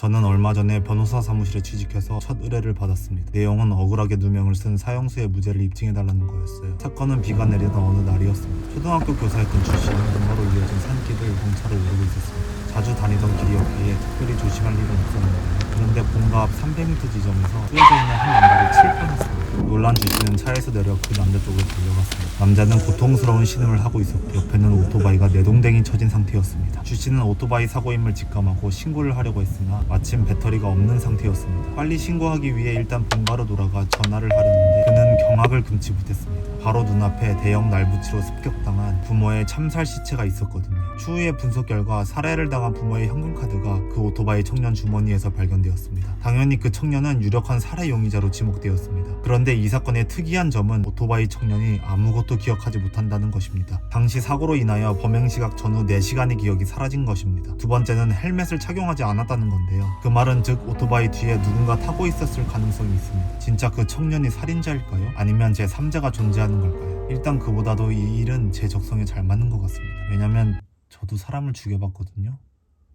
저는 얼마 전에 변호사 사무실에 취직해서 첫 의뢰를 받았습니다. 내용은 억울하게 누명을 쓴 사형수의 무죄를 입증해달라는 거였어요. 사건은 비가 내리던 어느 날이었습니다. 초등학교 교사였던 출신은 눈마로 이어진 산길을 경차로 오르고 있었습니다. 자주 다니던 길이었기에 특별히 조심할 일은 없었는데 그런데 본가 앞 300m 지점에서 쓰여져 있는 한 남자를 칠 뻔했습니다. 놀란 주씨는 차에서 내려 그 남자 쪽으로 달려갔습니다. 남자는 고통스러운 신음을 하고 있었고 옆에는 오토바이가 내동댕이 쳐진 상태였습니다. 주 씨는 오토바이 사고임을 직감하고 신고를 하려고 했으나 마침 배터리가 없는 상태였습니다. 빨리 신고하기 위해 일단 본가로 돌아가 전화를 하려는데 경악을 금치 못했습니다. 바로 눈앞에 대형 날부치로 습격당한 부모의 참살 시체가 있었거든요. 추후에 분석 결과 살해를 당한 부모의 현금 카드가 그 오토바이 청년 주머니에서 발견되었습니다. 당연히 그 청년은 유력한 살해 용의자로 지목되었습니다. 그런데 이 사건의 특이한 점은 오토바이 청년이 아무것도 기억하지 못한다는 것입니다. 당시 사고로 인하여 범행 시각 전후 4시간의 기억이 사라진 것입니다. 두 번째는 헬멧을 착용하지 않았다는 건데요. 그 말은 즉 오토바이 뒤에 누군가 타고 있었을 가능성이 있습니다. 진짜 그 청년이 살인자일까요? 아니면 제 3자가 존재하는 걸까요? 일단 그보다도 이 일은 제 적성에 잘 맞는 것 같습니다. 왜냐면 저도 사람을 죽여봤거든요.